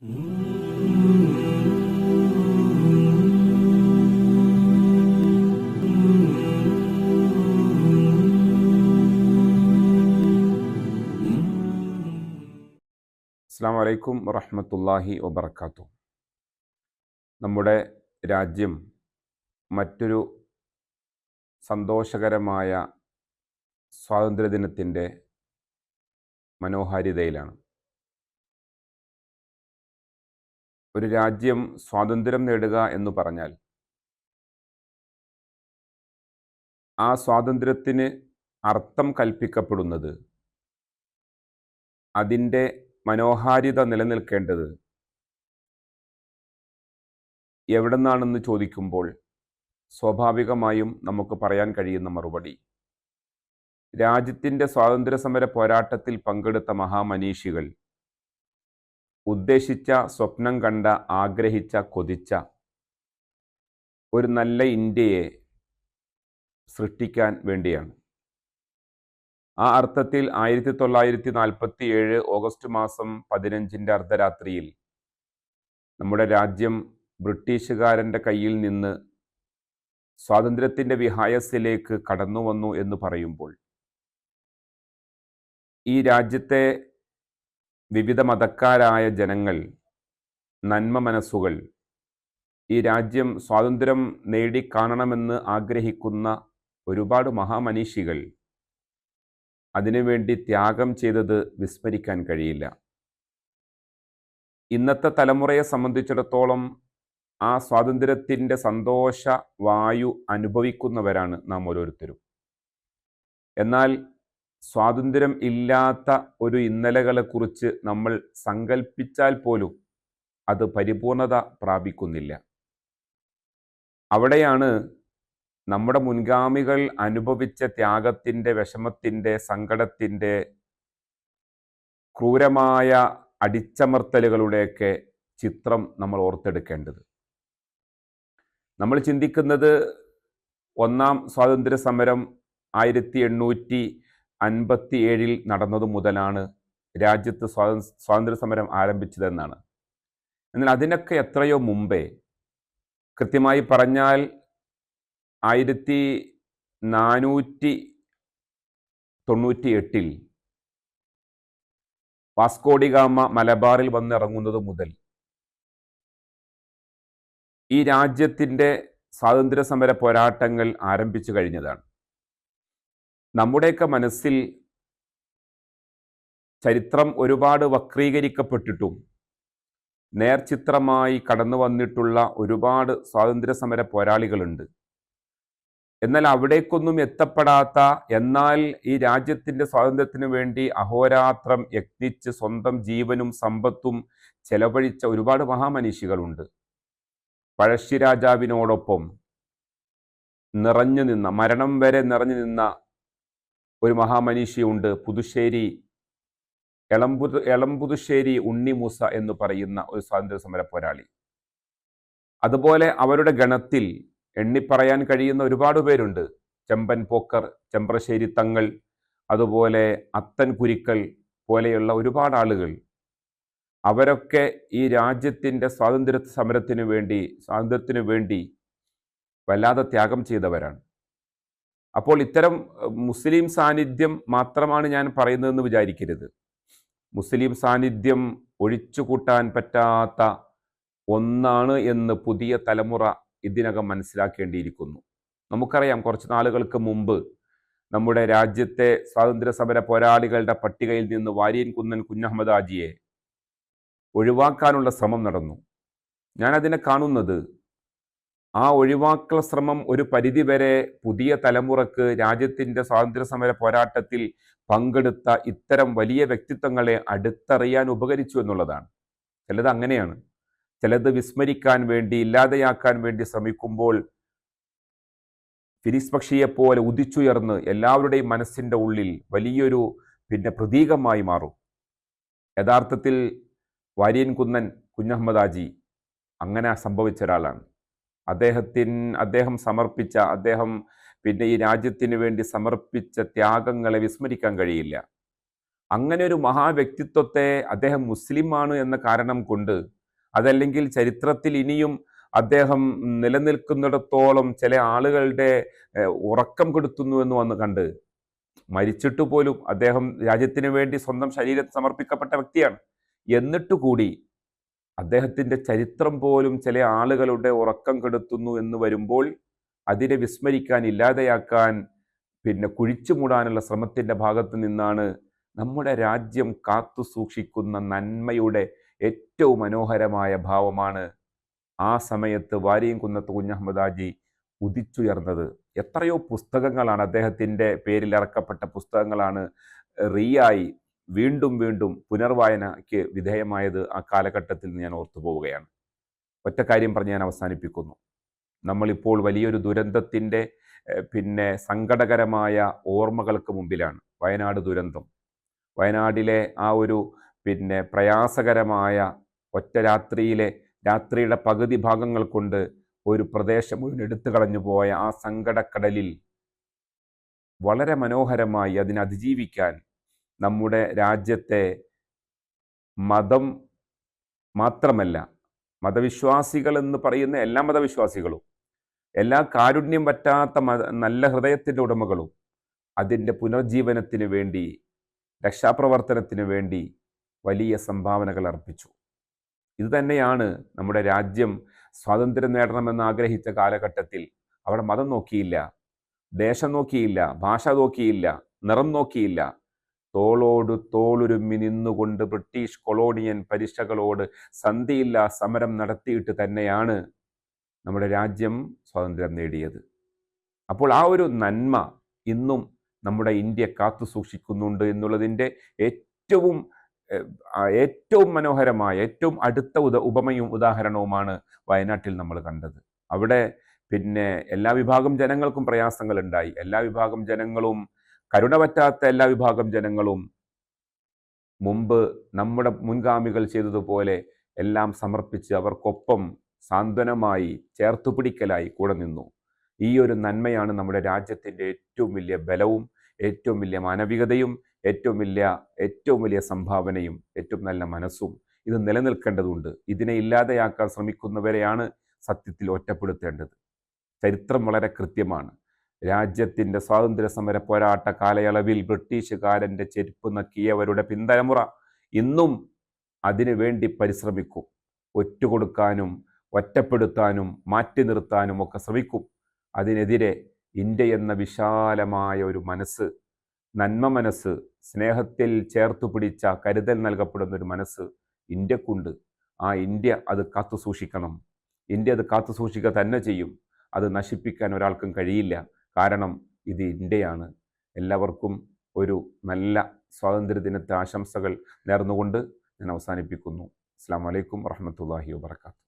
അസ്സാം വറഹമത്തല്ലാഹി വബർക്കാത്തു നമ്മുടെ രാജ്യം മറ്റൊരു സന്തോഷകരമായ സ്വാതന്ത്ര്യദിനത്തിന്റെ മനോഹാരിതയിലാണ്. ഒരു രാജ്യം സ്വാതന്ത്ര്യം നേടുക എന്ന് പറഞ്ഞാൽ ആ സ്വാതന്ത്ര്യത്തിന് അർത്ഥം കൽപ്പിക്കപ്പെടുന്നത് അതിന്റെ മനോഹാരിത നിലനിൽക്കേണ്ടത് എവിടെ നിന്നാണെന്ന് ചോദിക്കുമ്പോൾ സ്വാഭാവികമായും നമുക്ക് പറയാൻ കഴിയുന്ന മറുപടി. രാജ്യത്തിന്റെ സ്വാതന്ത്ര്യ സമര പോരാട്ടത്തിൽ പങ്കെടുത്ത മഹാമനീഷികൾ ഉദ്ദേശിച്ച സ്വപ്നം കണ്ട ആഗ്രഹിച്ച കൊതിച്ച ഒരു നല്ല ഇന്ത്യയെ സൃഷ്ടിക്കാൻ വേണ്ടിയാണ്. ആ അർത്ഥത്തിൽ ആയിരത്തി തൊള്ളായിരത്തി നാൽപ്പത്തി ഏഴ് ഓഗസ്റ്റ് മാസം പതിനഞ്ചിന്റെ അർദ്ധരാത്രിയിൽ നമ്മുടെ രാജ്യം ബ്രിട്ടീഷുകാരന്റെ കയ്യിൽ നിന്ന് സ്വാതന്ത്ര്യത്തിന്റെ വിഹായസിലേക്ക് കടന്നു വന്നു എന്ന് പറയുമ്പോൾ ഈ രാജ്യത്തെ വിവിധ മതക്കാരായ ജനങ്ങൾ നന്മ മനസ്സുകൾ ഈ രാജ്യം സ്വാതന്ത്ര്യം നേടിക്കാണണമെന്ന് ആഗ്രഹിക്കുന്ന ഒരുപാട് മഹാമനീഷികൾ അതിനുവേണ്ടി ത്യാഗം ചെയ്തത് വിസ്മരിക്കാൻ കഴിയില്ല. ഇന്നത്തെ തലമുറയെ സംബന്ധിച്ചിടത്തോളം ആ സ്വാതന്ത്ര്യത്തിന്റെ സന്തോഷ വായു അനുഭവിക്കുന്നവരാണ് നാം ഓരോരുത്തരും. എന്നാൽ സ്വാതന്ത്ര്യം ഇല്ലാത്ത ഒരു ഇന്നലകളെക്കുറിച്ച് നമ്മൾ സങ്കല്പിച്ചാൽ പോലും അത് പരിപൂർണത പ്രാപിക്കുന്നില്ല. അവിടെയാണ് നമ്മുടെ മുൻഗാമികൾ അനുഭവിച്ച ത്യാഗത്തിന്റെ വിഷമത്തിന്റെ സങ്കടത്തിന്റെ ക്രൂരമായ അടിച്ചമർത്തലുകളുടെയൊക്കെ ചിത്രം നമ്മൾ ഓർത്തെടുക്കേണ്ടത്. നമ്മൾ ചിന്തിക്കുന്നത് ഒന്നാം സ്വാതന്ത്ര്യ സമരം ആയിരത്തി എണ്ണൂറ്റി അൻപത്തി ഏഴിൽ നടന്നത് മുതലാണ് രാജ്യത്ത് സ്വാത സ്വാതന്ത്ര്യ സമരം ആരംഭിച്ചതെന്നാണ്. എന്നാൽ അതിനൊക്കെ എത്രയോ മുമ്പേ കൃത്യമായി പറഞ്ഞാൽ ആയിരത്തി നാനൂറ്റി തൊണ്ണൂറ്റി എട്ടിൽ വാസ്കോഡിഗാമ മലബാറിൽ വന്നിറങ്ങുന്നത് മുതൽ ഈ രാജ്യത്തിന്റെ സ്വാതന്ത്ര്യ സമര പോരാട്ടങ്ങൾ ആരംഭിച്ചു കഴിഞ്ഞതാണ്. നമ്മുടെയൊക്കെ മനസ്സിൽ ചരിത്രം ഒരുപാട് വക്രീകരിക്കപ്പെട്ടിട്ടും നേർചിത്രമായി കടന്നു വന്നിട്ടുള്ള ഒരുപാട് സ്വാതന്ത്ര്യ സമര പോരാളികളുണ്ട്. എന്നാൽ അവിടേക്കൊന്നും എത്തപ്പെടാത്ത എന്നാൽ ഈ രാജ്യത്തിന്റെ സ്വാതന്ത്ര്യത്തിന് വേണ്ടി അഹോരാത്രം യത്നിച്ച് സ്വന്തം ജീവനും സമ്പത്തും ചെലവഴിച്ച ഒരുപാട് മഹാമനീഷികളുണ്ട്. പഴശ്ശിരാജാവിനോടൊപ്പം നിറഞ്ഞു നിന്ന മരണം വരെ നിറഞ്ഞു നിന്ന ഒരു മഹാമനീഷിയുണ്ട് പുതുശ്ശേരി എളമ്പുതു എളംപുതുശ്ശേരി ഉണ്ണിമൂസ എന്ന് പറയുന്ന ഒരു സ്വാതന്ത്ര്യ സമര പോരാളി. അതുപോലെ അവരുടെ ഗണത്തിൽ എണ്ണിപ്പറയാൻ കഴിയുന്ന ഒരുപാട് പേരുണ്ട്. ചെമ്പൻ പോക്കർ ചെമ്പ്രശ്ശേരി തങ്ങൾ അതുപോലെ അത്തൻ കുരിക്കൽ പോലെയുള്ള ഒരുപാട് ആളുകൾ. അവരൊക്കെ ഈ രാജ്യത്തിന്റെ സ്വാതന്ത്ര്യ സമരത്തിനു വേണ്ടി സ്വാതന്ത്ര്യത്തിനു വേണ്ടി വല്ലാതെ ത്യാഗം ചെയ്തവരാണ്. അപ്പോൾ ഇത്തരം മുസ്ലിം സാന്നിധ്യം മാത്രമാണ് ഞാൻ പറയുന്നതെന്ന് വിചാരിക്കരുത്. മുസ്ലിം സാന്നിധ്യം ഒഴിച്ചു കൂട്ടാൻ പറ്റാത്ത ഒന്നാണ് എന്ന് പുതിയ തലമുറ ഇതിനകം മനസ്സിലാക്കേണ്ടിയിരിക്കുന്നു. നമുക്കറിയാം കുറച്ച് നാളുകൾക്ക് മുമ്പ് നമ്മുടെ രാജ്യത്തെ സ്വാതന്ത്ര്യ സമര പോരാളികളുടെ പട്ടികയിൽ നിന്ന് വാര്യൻ കുന്നൻ കുഞ്ഞഹമ്മദ് ആജിയെ ഒഴിവാക്കാനുള്ള ശ്രമം നടന്നു. ഞാനതിനെ കാണുന്നത് ആ ഒഴിവാക്കൽ ശ്രമം ഒരു പരിധിവരെ പുതിയ തലമുറയ്ക്ക് രാജ്യത്തിന്റെ സ്വാതന്ത്ര്യ സമര പോരാട്ടത്തിൽ പങ്കെടുത്ത ഇത്തരം വലിയ വ്യക്തിത്വങ്ങളെ അടുത്തറിയാൻ ഉപകരിച്ചു എന്നുള്ളതാണ്. ചിലത് അങ്ങനെയാണ്. ചിലത് വിസ്മരിക്കാൻ വേണ്ടി ഇല്ലാതെയാക്കാൻ വേണ്ടി ശ്രമിക്കുമ്പോൾ ഫിരിസ് പക്ഷിയെപ്പോലെ ഉദിച്ചുയർന്ന് എല്ലാവരുടെയും മനസ്സിന്റെ ഉള്ളിൽ വലിയൊരു പിന്നെ പ്രതീകമായി മാറും. യഥാർത്ഥത്തിൽ വാര്യൻ കുന്നൻ കുഞ്ഞഹമ്മദ് ആജി അങ്ങനെ സംഭവിച്ച ഒരാളാണ്. അദ്ദേഹത്തിൻ അദ്ദേഹം സമർപ്പിച്ച അദ്ദേഹം പിന്നെ ഈ രാജ്യത്തിന് വേണ്ടി സമർപ്പിച്ച ത്യാഗങ്ങളെ വിസ്മരിക്കാൻ കഴിയില്ല. അങ്ങനെ ഒരു മഹാവ്യക്തിത്വത്തെ അദ്ദേഹം മുസ്ലിമാണ് എന്ന കാരണം കൊണ്ട് അതല്ലെങ്കിൽ ചരിത്രത്തിൽ ഇനിയും അദ്ദേഹം നിലനിൽക്കുന്നിടത്തോളം ചില ആളുകളുടെ ഉറക്കം കെടുത്തുന്നു എന്ന് വന്ന് കണ്ട് മരിച്ചിട്ട് പോലും അദ്ദേഹം രാജ്യത്തിന് വേണ്ടി സ്വന്തം ശരീരം സമർപ്പിക്കപ്പെട്ട വ്യക്തിയാണ്. എന്നിട്ട് കൂടി അദ്ദേഹത്തിന്റെ ചരിത്രം പോലും ചില ആളുകളുടെ ഉറക്കം കെടുത്തുന്നു എന്ന് വരുമ്പോൾ അതിനെ വിസ്മരിക്കാൻ ഇല്ലാതെയാക്കാൻ പിന്നെ കുഴിച്ചു മൂടാനുള്ള ശ്രമത്തിന്റെ ഭാഗത്ത് നിന്നാണ് നമ്മുടെ രാജ്യം കാത്തു സൂക്ഷിക്കുന്ന നന്മയുടെ ഏറ്റവും മനോഹരമായ ഭാവമാണ് ആ സമയത്ത് വാരിയും കുന്നത്ത് കുഞ്ഞഹമ്മദാജി ഉദിച്ചുയർന്നത്. എത്രയോ പുസ്തകങ്ങളാണ് അദ്ദേഹത്തിന്റെ പേരിൽ ഇറക്കപ്പെട്ട പുസ്തകങ്ങളാണ് റീയായി വീണ്ടും വീണ്ടും പുനർവായനയ്ക്ക് വിധേയമായത് ആ കാലഘട്ടത്തിൽ ഞാൻ ഓർത്തു പോവുകയാണ്. ഒറ്റ കാര്യം പറഞ്ഞ് ഞാൻ അവസാനിപ്പിക്കുന്നു. നമ്മളിപ്പോൾ വലിയൊരു ദുരന്തത്തിന്റെ പിന്നെ സങ്കടകരമായ ഓർമ്മകൾക്ക് മുമ്പിലാണ് വയനാട് ദുരന്തം. വയനാടിലെ ആ ഒരു പിന്നെ പ്രയാസകരമായ ഒറ്റ രാത്രിയിലെ രാത്രിയുടെ പകുതി ഭാഗങ്ങൾ കൊണ്ട് ഒരു പ്രദേശം മുഴുവൻ കളഞ്ഞു പോയ ആ സങ്കടക്കടലിൽ വളരെ മനോഹരമായി അതിനെ അതിജീവിക്കാൻ നമ്മുടെ രാജ്യത്തെ മതം മാത്രമല്ല മതവിശ്വാസികൾ എന്ന് പറയുന്ന എല്ലാ മതവിശ്വാസികളും എല്ലാ കാരുണ്യം പറ്റാത്ത നല്ല ഹൃദയത്തിന്റെ ഉടമകളും അതിന്റെ പുനർജീവനത്തിന് വേണ്ടി രക്ഷാപ്രവർത്തനത്തിന് വേണ്ടി വലിയ സംഭാവനകൾ അർപ്പിച്ചു. ഇതുതന്നെയാണ് നമ്മുടെ രാജ്യം സ്വാതന്ത്ര്യം നേടണമെന്ന് ആഗ്രഹിച്ച കാലഘട്ടത്തിൽ അവിടെ മതം നോക്കിയില്ല ദേശം നോക്കിയില്ല ഭാഷ നോക്കിയില്ല നിറം നോക്കിയില്ല തോളോട് തോളുരുമ്മി നിന്നുകൊണ്ട് ബ്രിട്ടീഷ് കൊളോണിയൻ പരിശകളോട് സന്ധിയില്ല സമരം നടത്തിയിട്ട് തന്നെയാണ് നമ്മുടെ രാജ്യം സ്വാതന്ത്ര്യം നേടിയത്. അപ്പോൾ ആ ഒരു നന്മ ഇന്നും നമ്മുടെ ഇന്ത്യ കാത്തു സൂക്ഷിക്കുന്നുണ്ട് എന്നുള്ളതിന്റെ ഏറ്റവും ഏറ്റവും മനോഹരമായ ഏറ്റവും അടുത്ത ഉദ ഉപമയും ഉദാഹരണവുമാണ് വയനാട്ടിൽ നമ്മൾ കണ്ടത്. അവിടെ പിന്നെ എല്ലാ വിഭാഗം ജനങ്ങൾക്കും പ്രയാസങ്ങൾ ഉണ്ടായി എല്ലാ വിഭാഗം ജനങ്ങളും കരുണ പറ്റാത്ത എല്ലാ വിഭാഗം ജനങ്ങളും മുമ്പ് നമ്മുടെ മുൻഗാമികൾ ചെയ്തതുപോലെ എല്ലാം സമർപ്പിച്ച് അവർക്കൊപ്പം സാന്ത്വനമായി ചേർത്തുപിടിക്കലായി കൂടെ നിന്നു. ഈ ഒരു നന്മയാണ് നമ്മുടെ രാജ്യത്തിന്റെ ഏറ്റവും വലിയ ബലവും ഏറ്റവും വലിയ മാനവികതയും ഏറ്റവും വലിയ ഏറ്റവും വലിയ സംഭാവനയും ഏറ്റവും നല്ല മനസ്സും ഇത് നിലനിൽക്കേണ്ടതുണ്ട്. ഇതിനെ ഇല്ലാതെയാക്കാൻ ശ്രമിക്കുന്നവരെയാണ് സത്യത്തിൽ ഒറ്റപ്പെടുത്തേണ്ടത്. ചരിത്രം വളരെ കൃത്യമാണ്. രാജ്യത്തിന്റെ സ്വാതന്ത്ര്യ സമര പോരാട്ട കാലയളവിൽ ബ്രിട്ടീഷുകാരന്റെ ചെരുപ്പ് നക്കിയവരുടെ പിന്തലമുറ ഇന്നും അതിനുവേണ്ടി പരിശ്രമിക്കും. ഒറ്റുകൊടുക്കാനും ഒറ്റപ്പെടുത്താനും മാറ്റി നിർത്താനും ഒക്കെ ശ്രമിക്കും. അതിനെതിരെ ഇന്ത്യ എന്ന വിശാലമായ ഒരു മനസ്സ് നന്മ മനസ്സ് സ്നേഹത്തിൽ ചേർത്തു പിടിച്ച കരുതൽ നൽകപ്പെടുന്ന ഒരു മനസ്സ് ഇന്ത്യക്കുണ്ട്. ആ ഇന്ത്യ അത് കാത്തു സൂക്ഷിക്കണം ഇന്ത്യ അത് കാത്തു സൂക്ഷിക്കുക തന്നെ ചെയ്യും. അത് നശിപ്പിക്കാൻ ഒരാൾക്കും കഴിയില്ല. കാരണം ഇത് ഇന്ത്യയാണ്. എല്ലാവർക്കും ഒരു നല്ല സ്വാതന്ത്ര്യദിനത്തെ ആശംസകൾ നേർന്നുകൊണ്ട് ഞാൻ അവസാനിപ്പിക്കുന്നു. അസ്സാം വലൈക്കും വറഹമത്തല്ലാഹി വാബർക്കാത്തു